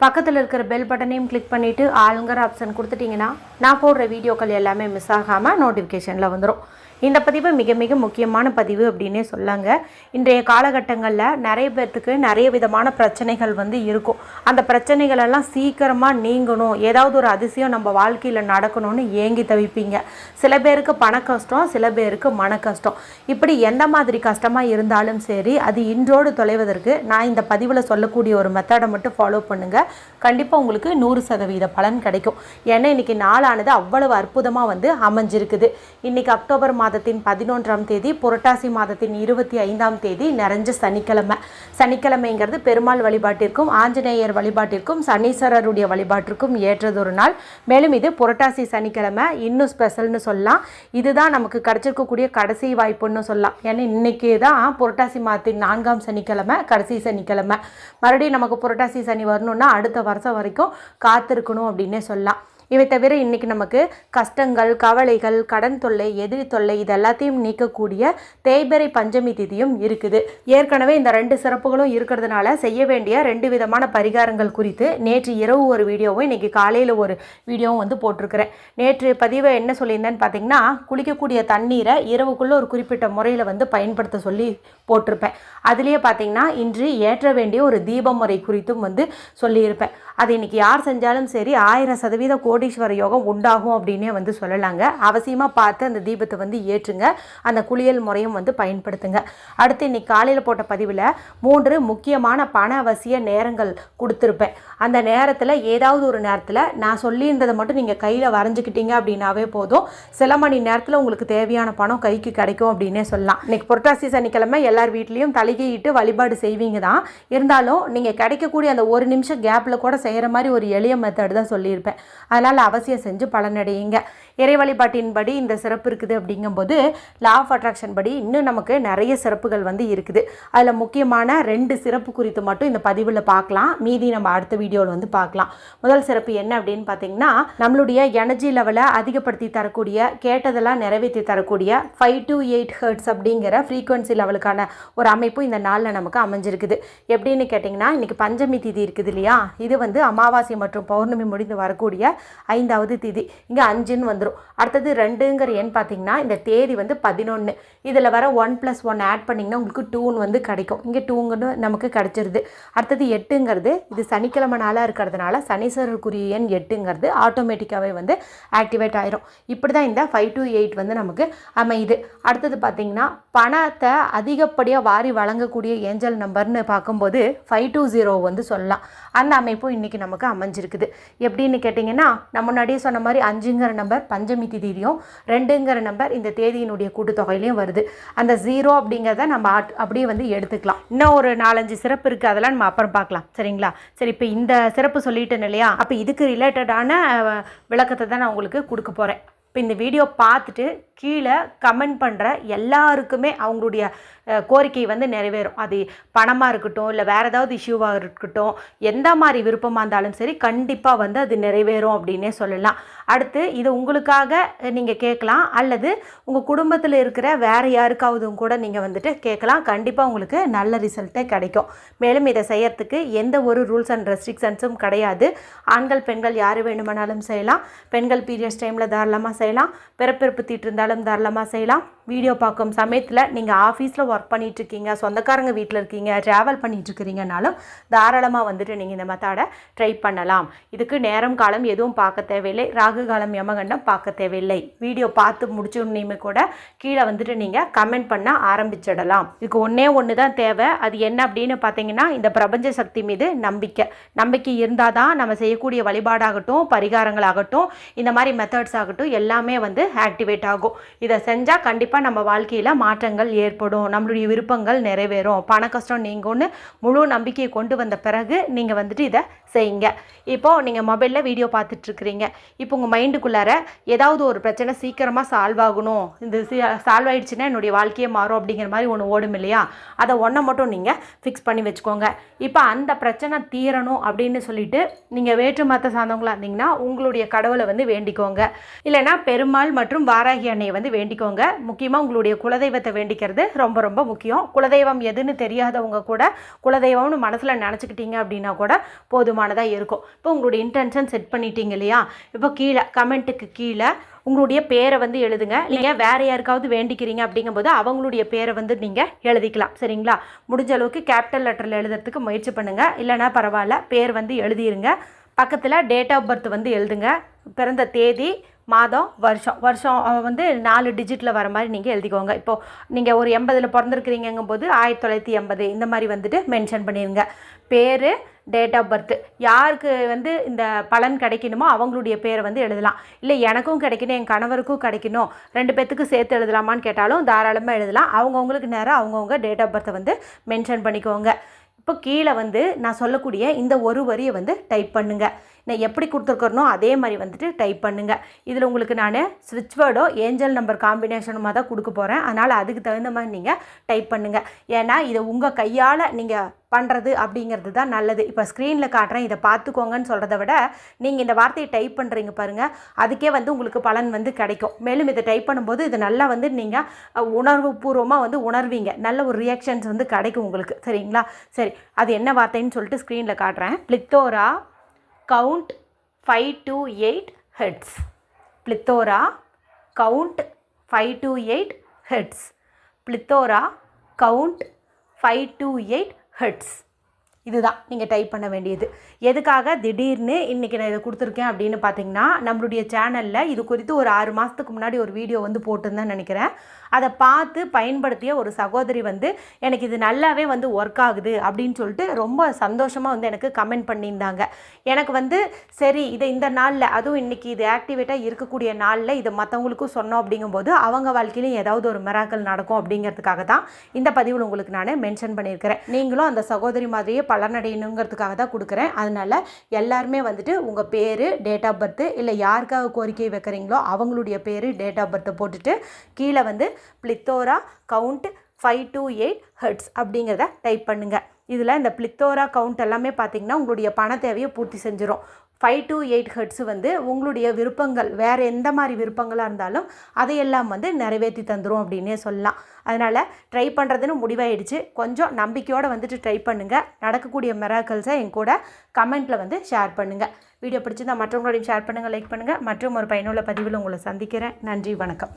பக்கத்தில் இருக்கிற பெல் பட்டனையும் கிளிக் பண்ணிவிட்டு ஆளுங்கிற ஆப்ஷன் கொடுத்துட்டிங்கன்னா நான் போடுற வீடியோக்கள் எல்லாமே மிஸ் ஆகாமல் நோட்டிஃபிகேஷனில் வந்துடும் இந்த பதிவு மிக மிக முக்கியமான பதிவு அப்படின்னே சொல்லாங்க. இன்றைய காலகட்டங்களில் நிறைய பேர்த்துக்கு நிறைய விதமான பிரச்சனைகள் வந்து இருக்கும். அந்த பிரச்சனைகளெல்லாம் சீக்கிரமாக நீங்கணும். ஏதாவது ஒரு அதிசயம் நம்ம வாழ்க்கையில் நடக்கணும்னு ஏங்கி தவிப்பீங்க. சில பேருக்கு பண கஷ்டம் சில பேருக்கு மன கஷ்டம். இப்படி எந்த மாதிரி கஷ்டமாக இருந்தாலும் சரி அது இன்றோடு தொலைவதற்கு நான் இந்த பதிவில் சொல்லக்கூடிய ஒரு மெத்தடை மட்டும் ஃபாலோ பண்ணுங்கள் கண்டிப்பாக உங்களுக்கு நூறு சதவீத பலன் கிடைக்கும். ஏன்னா இன்னைக்கு நாளானது அவ்வளவு அற்புதமாக வந்து அமைஞ்சிருக்குது. இன்னைக்கு அக்டோபர் மாதத்தின் பதினொன்றாம் தேதி புரட்டாசி மாதத்தின் இருபத்தி ஐந்தாம் தேதி நிறைஞ்ச சனிக்கிழமை. சனிக்கிழமைங்கிறது பெருமாள் வழிபாட்டிற்கும் ஆஞ்சநேயர் வழிபாட்டிற்கும் சனீஸ்வரருடைய வழிபாட்டிற்கும் ஏற்றதொரு நாள். மேலும் இது புரட்டாசி சனிக்கிழமை இன்னும் ஸ்பெஷல்னு சொல்லலாம். இதுதான் நமக்கு கிடைச்சிருக்கக்கூடிய கடைசி வாய்ப்புன்னு சொல்லலாம். ஏன்னா இன்னைக்கு தான் புரட்டாசி மாதத்தின் நான்காம் சனிக்கிழமை கடைசி சனிக்கிழமை. மறுபடியும் நமக்கு புரட்டாசி சனி வரணும்னா அடுத்த வருஷம் வரைக்கும் காத்திருக்கணும் அப்படின்னே சொல்லலாம். இவை தவிர இன்றைக்கி நமக்கு கஷ்டங்கள் கவலைகள் கடன் தொல்லை எதிரி தொல்லை இது எல்லாத்தையும் நீக்கக்கூடிய தேய்பிறை பஞ்சமி திதியும் இருக்குது. ஏற்கனவே இந்த ரெண்டு சிறப்புகளும் இருக்கிறதுனால செய்ய வேண்டிய ரெண்டு விதமான பரிகாரங்கள் குறித்து நேற்று இரவு ஒரு வீடியோவும் இன்றைக்கி காலையில் ஒரு வீடியோவும் வந்து போட்டிருக்கிறேன். நேற்று பதிவை என்ன சொல்லியிருந்தேன்னு பார்த்தீங்கன்னா குளிக்கக்கூடிய தண்ணீரை இரவுக்குள்ளே ஒரு குறிப்பிட்ட முறையில் வந்து பயன்படுத்த சொல்லி போட்டிருப்பேன். அதுலேயே பார்த்தீங்கன்னா இன்று ஏற்ற வேண்டிய ஒரு தீப முறை குறித்தும் வந்து சொல்லியிருப்பேன். அது இன்னைக்கு யார் செஞ்சாலும் சரி ஆயிரம் சதவீத கோடீஸ்வர யோகம் உண்டாகும் அப்படின்னே வந்து சொல்லலாங்க. அவசியமாக பார்த்து அந்த தீபத்தை வந்து ஏற்றுங்க. அந்த குளியல் முறையும் வந்து பயன்படுத்துங்க. அடுத்து இன்னைக்கு காலையில் போட்ட பதிவில் மூன்று முக்கியமான பண அவசிய நேரங்கள் கொடுத்துருப்பேன். அந்த நேரத்தில் ஏதாவது ஒரு நேரத்தில் நான் சொல்லியிருந்ததை மட்டும் நீங்கள் கையில் வரைஞ்சிக்கிட்டீங்க அப்படின்னாவே போதும். சில மணி நேரத்தில் உங்களுக்கு தேவையான பணம் கைக்கு கிடைக்கும் அப்படின்னே சொல்லலாம். இன்னைக்கு புரட்டாசி சனிக்கிழமை எல்லார் வீட்லேயும் தலிகையிட்டு வழிபாடு செய்வீங்க தான். இருந்தாலும் நீங்கள் கிடைக்கக்கூடிய அந்த ஒரு நிமிஷம் கேப்பில் கூட செய்கிற மாதிரி ஒரு எளிய மெத்தட் தான் சொல்லியிருப்பேன். அதனால் அவசியம் செஞ்சு பலனடையுங்க. இறை வழிபாட்டின்படி இந்த சிறப்பு இருக்குது அப்படிங்கும்போது லா ஆஃப் அட்ராக்ஷன் படி இன்னும் நமக்கு நிறைய சிறப்புகள் வந்து இருக்குது. அதில் முக்கியமான ரெண்டு சிறப்பு குறித்து மட்டும் இந்த பதிவில் பார்க்கலாம். மீதி நம்ம அடுத்த வீடியோவில் வந்து பார்க்கலாம். முதல் சிறப்பு என்ன அப்படின்னு பார்த்தீங்கன்னா நம்மளுடைய எனர்ஜி லெவலை அதிகப்படுத்தி தரக்கூடிய கேட்டதெல்லாம் நிறைவேற்றி தரக்கூடிய ஃபைவ் டு எயிட் ஹர்ட்ஸ் அப்படிங்கிற ஃப்ரீக்குவன்சி லெவலுக்கான ஒரு அமைப்பு இந்த நாளில் நமக்கு அமைஞ்சிருக்குது. எப்படின்னு கேட்டிங்கன்னா இன்றைக்கி பஞ்சமி திதி இருக்குது இல்லையா? இது வந்து அமாவாசை மற்றும் பௌர்ணமி முடிந்து வரக்கூடிய ஐந்தாவது திதி. இங்கே அஞ்சுன்னு வந்துடும் அடுத்தது ரெண்டுங்கிற எண் பார்த்தீங்கன்னா இந்த தேதி வந்து பதினொன்று இதில் வர ஒன் ப்ளஸ் ஒன் ஆட் பண்ணிங்கன்னா உங்களுக்கு டூன்னு வந்து கிடைக்கும். இங்கே டூங்கன்னு நமக்கு கிடச்சிருது. அடுத்தது எட்டுங்கிறது இது சனிக்கிழமை நாளாக இருக்கிறதுனால சனீஸ்வரருக்குரிய எண் எட்டுங்கிறது ஆட்டோமேட்டிக்காகவே வந்து ஆக்டிவேட் ஆயிரும். இப்படி தான் இந்த ஃபைவ் டு எயிட் வந்து நமக்கு அமையுது. அடுத்தது பார்த்தீங்கன்னா பணத்தை அதிகப்படியாக வாரி வழங்கக்கூடிய ஏஞ்சல் நம்பர்னு பார்க்கும்போது ஃபைவ் டூ ஜீரோ வந்து சொல்லலாம். அந்த அமைப்பும் இன்றைக்கி நமக்கு அமைஞ்சிருக்குது. எப்படின்னு கேட்டிங்கன்னா நான் முன்னாடியே சொன்ன மாதிரி அஞ்சுங்கிற நம்பர் பஞ்சமி திதியிலையும் ரெண்டுங்கிற நம்பர் இந்த தேதியினுடைய கூட்டுத்தொகையிலையும் வருது. அந்த ஜீரோ அப்படிங்கிறத நம்ம அப்படியே வந்து எடுத்துக்கலாம். இன்னும் ஒரு நாலஞ்சு சிறப்பு இருக்குது அதெல்லாம் நம்ம அப்புறம் பார்க்கலாம். சரிங்களா? சரி இப்போ இந்த சிறப்பு சொல்லிட்டேன் இல்லையா? அப்போ இதுக்கு ரிலேட்டடான விளக்கத்தை தான் நான் உங்களுக்கு கொடுக்க போகிறேன் இப்போ இந்த வீடியோ பார்த்துட்டு கீழே கமெண்ட் பண்ணுற எல்லாருக்குமே அவங்களுடைய கோரிக்கை வந்து நிறைவேறும். அது பணமாக இருக்கட்டும் இல்லை வேறு ஏதாவது இஷ்யூவாக இருக்கட்டும் எந்த மாதிரி விருப்பமாக இருந்தாலும் சரி கண்டிப்பாக வந்து அது நிறைவேறும் அப்படின்னே சொல்லலாம். அடுத்து இது உங்களுக்காக நீங்கள் கேட்கலாம். அல்லது உங்கள் குடும்பத்தில் இருக்கிற வேறு யாருக்காவதும் கூட நீங்கள் வந்துட்டு கேட்கலாம். கண்டிப்பாக உங்களுக்கு நல்ல ரிசல்ட்டே கிடைக்கும். மேலும் இதை செய்யறதுக்கு எந்த ஒரு ரூல்ஸ் அண்ட் ரெஸ்ட்ரிக்ஷன்ஸும் கிடையாது. ஆண்கள் பெண்கள் யார் வேணுமானாலும் செய்யலாம். பெண்கள் பீரியட்ஸ் டைமில் தாராளமாக செய்யலாம். பிறப்பிறப்பு தீட்டு இருந்தாலும் தாராளமாக செய்யலாம். வீடியோ பார்க்கும் சமயத்தில் நீங்கள் ஆஃபீஸில் ஒர்க் பண்ணிகிட்டு இருக்கீங்க சொந்தக்காரங்க வீட்டில் இருக்கீங்க ட்ராவல் பண்ணிகிட்ருக்கிறீங்கனாலும் தாராளமாக வந்துட்டு நீங்கள் இந்த மெத்தாடை ட்ரை பண்ணலாம். இதுக்கு நேரம் காலம் எதுவும் பார்க்க தேவையில்லை. ராகு காலம் யமகண்டம் பார்க்க தேவையில்லை. வீடியோ பார்த்து முடிச்சோன்னையுமே கூட கீழே வந்துட்டு நீங்கள் கமெண்ட் பண்ண ஆரம்பிச்சிடலாம். இதுக்கு ஒன்றே ஒன்று தான் தேவை. அது என்ன அப்படின்னு பார்த்தீங்கன்னா இந்த பிரபஞ்ச சக்தி மீது நம்பிக்கை. நம்பிக்கை இருந்தால் தான் நம்ம செய்யக்கூடிய வழிபாடாகட்டும் பரிகாரங்களாகட்டும் இந்த மாதிரி மெத்தட்ஸ் ஆகட்டும் எல்லாமே வந்து ஆக்டிவேட் ஆகும். இதை செஞ்சால் கண்டிப்பாக நம்ம வாழ்க்கையில் மாற்றங்கள் ஏற்படும். நம்மளுடைய விருப்பங்கள் நிறைவேறும். பண கஷ்டம் நீங்கும்னு முழு நம்பிக்கையை கொண்டு வந்த பிறகு நீங்கள் வந்துட்டு இதை செய்யுங்க. இப்போது நீங்கள் மொபைலில் வீடியோ பார்த்துட்ருக்குறீங்க. இப்போ உங்கள் மைண்டுக்குள்ளார ஏதாவது ஒரு பிரச்சனை சீக்கிரமாக சால்வ் ஆகணும். இந்த சால்வ் ஆகிடுச்சுன்னா என்னுடைய வாழ்க்கையே மாறும் அப்படிங்கிற மாதிரி ஒன்று ஓடும் இல்லையா? அதை ஒன்றை மட்டும் நீங்கள் ஃபிக்ஸ் பண்ணி வச்சுக்கோங்க. இப்போ அந்த பிரச்சனை தீரணும் அப்படின்னு சொல்லிட்டு நீங்கள் வேற்று மத சார்ந்தவங்களாக இருந்தீங்கன்னா உங்களுடைய கடவுளை வந்து வேண்டிக்கோங்க. இல்லைன்னா பெருமாள் மற்றும் வாராகி அன்னையை வந்து வேண்டிக்கோங்க. முக்கியமாக உங்களுடைய குலதெய்வத்தை வேண்டிக்கிறது ரொம்ப ரொம்ப முக்கியம். குலதெய்வம் எதுன்னு தெரியாதவங்க கூட குலதெய்வம்னு மனசில் நினச்சிக்கிட்டீங்க அப்படின்னா கூட போதுமானதாக இருக்கும். இப்போ உங்களுடைய இன்டென்ஷன் செட் பண்ணிட்டீங்க இல்லையா? இப்போ கீழே கமெண்ட்டுக்கு கீழே உங்களுடைய பேரை வந்து எழுதுங்க. நீங்கள் வேறு யாருக்காவது வேண்டிக்கிறீங்க அப்படிங்கும்போது அவங்களுடைய பேரை வந்து நீங்கள் எழுதிக்கலாம். சரிங்களா? முடிஞ்ச அளவுக்கு கேபிட்டல் லெட்டரில் எழுதுறதுக்கு முயற்சி பண்ணுங்கள் இல்லைனா பரவாயில்ல பேர் வந்து எழுதிருங்க. பக்கத்தில் டேட் ஆஃப் பர்த் வந்து எழுதுங்க. பிறந்த தேதி மாதம் வருஷம். வருஷம் வந்து நாலு டிஜிட்டில் வர மாதிரி நீங்கள் எழுதிக்கோங்க. இப்போது நீங்கள் ஒரு எண்பதில் பிறந்திருக்கிறீங்கும் போது ஆயிரத்தி தொள்ளாயிரத்தி எண்பது இந்த மாதிரி வந்துட்டு மென்ஷன் பண்ணிடுங்க பேர் டேட் ஆஃப் பர்த் யாருக்கு வந்து இந்த பலன் கிடைக்கணுமோ அவங்களுடைய பேரை வந்து எழுதலாம். இல்லை எனக்கும் கிடைக்கணும் என் கணவருக்கும் கிடைக்கணும். ரெண்டு பேர்த்துக்கு சேர்த்து எழுதலாமான்னு கேட்டாலும் தாராளமாக எழுதலாம். அவங்கவுங்களுக்கு நேரம் அவங்கவுங்க டேட் ஆஃப் பர்த்தை வந்து மென்ஷன் பண்ணிக்கோங்க. இப்போ கீழே வந்து நான் சொல்லக்கூடிய இந்த ஒரு வரியை வந்து டைப் பண்ணுங்கள் நான் எப்படி கொடுத்துருக்கறனோ அதே மாதிரி வந்துட்டு டைப் பண்ணுங்கள் இதில் உங்களுக்கு நான் ஸ்விட்ச் வேர்டோ ஏஞ்சல் நம்பர் காம்பினேஷனுமாக தான் கொடுக்க போகிறேன் அதனால் அதுக்கு தகுந்த மாதிரி நீங்கள் டைப் பண்ணுங்கள் ஏன்னா இதை உங்கள் கையால் நீங்கள் பண்ணுறது அப்படிங்கிறது தான் நல்லது. இப்போ ஸ்க்ரீனில் காட்டுறேன். இதை பார்த்துக்கோங்கன்னு சொல்கிறத விட நீங்கள் இந்த வார்த்தையை டைப் பண்ணுறீங்க பாருங்கள் அதுக்கே வந்து உங்களுக்கு பலன் வந்து கிடைக்கும். மேலும் இதை டைப் பண்ணும்போது இது நல்லா வந்து நீங்கள் உணர்வு பூர்வமாக வந்து உணர்வீங்க. நல்ல ஒரு ரியாக்ஷன்ஸ் வந்து கிடைக்கும் உங்களுக்கு. சரிங்களா? சரி. அது என்ன வார்த்தைன்னு சொல்லிட்டு ஸ்க்ரீனில் காட்டுறேன். பிளித்தோரா count 5 to 8 heads. Plethora, count 5 to 8 heads. Plethora, count 5 to 8 heads. இதுதான். நீங்கள் டைப் பண்ண வேண்டியது. எதுக்காக? திடீர்னு இன்றைக்கி நான் இதை கொடுத்துருக்கேன் அப்படின்னு பார்த்தீங்கன்னா நம்மளுடைய சேனலில் இது குறித்து ஒரு ஆறு மாதத்துக்கு முன்னாடி ஒரு வீடியோ வந்து போட்டுருந்தேன் நினைக்கிறேன். அதை பார்த்து பயன்படுத்திய ஒரு சகோதரி வந்து எனக்கு இது நல்லாவே வந்து ஒர்க் ஆகுது அப்படின்னு சொல்லிட்டு ரொம்ப சந்தோஷமாக வந்து எனக்கு கமெண்ட் பண்ணியிருந்தாங்க. எனக்கு வந்து சரி இதை இந்த நாளில் அதுவும் இன்றைக்கி இது ஆக்டிவேட்டாக இருக்கக்கூடிய நாளில் இதை மற்றவங்களுக்கும் சொன்னோம் அப்படிங்கும்போது அவங்க வாழ்க்கையிலும் ஏதாவது ஒரு மிராக்கள் நடக்கும் அப்படிங்கிறதுக்காக தான் இந்த பதிவில் உங்களுக்கு நான் மென்ஷன் பண்ணியிருக்கிறேன். நீங்களும் அந்த சகோதரி மாதிரியே பலனடையணுங்கிறதுக்காக தான் கொடுக்குறேன். அதனால் எல்லாருமே வந்துட்டு உங்கள் பேர் டேட் ஆஃப் பர்த்து இல்லை யாருக்காக கோரிக்கை வைக்கிறீங்களோ அவங்களுடைய பேர் டேட் ஆஃப் பர்த்தை போட்டுட்டு கீழே வந்து plethora count five two eight hertz அப்படிங்கிறத டைப் பண்ணுங்கள் இதில் இந்த பிளித்தோரா கவுண்ட் எல்லாமே பார்த்தீங்கன்னா உங்களுடைய பண தேவையை பூர்த்தி செஞ்சிடும் ஃபைவ் டு எயிட் ஹெர்ட்ஸ் வந்து உங்களுடைய விருப்பங்கள் வேறு எந்த மாதிரி விருப்பங்களாக இருந்தாலும் அதையெல்லாம் வந்து நிறைவேற்றி தந்துடும் அப்படின்னே சொல்லலாம். அதனால் ட்ரை பண்ணுறதுன்னு முடிவாயிடுச்சு. கொஞ்சம் நம்பிக்கையோடு வந்துட்டு ட்ரை பண்ணுங்கள் நடக்கக்கூடிய மெராக்கல்ஸை என் கூட கமெண்ட்டில் வந்து ஷேர் பண்ணுங்கள் வீடியோ பிடிச்சிருந்தால் மற்றவங்களோடையும் ஷேர் பண்ணுங்கள் லைக் பண்ணுங்கள் மற்றும் ஒரு பயனுள்ள பதிவில் உங்களை சந்திக்கிறேன். நன்றி வணக்கம்.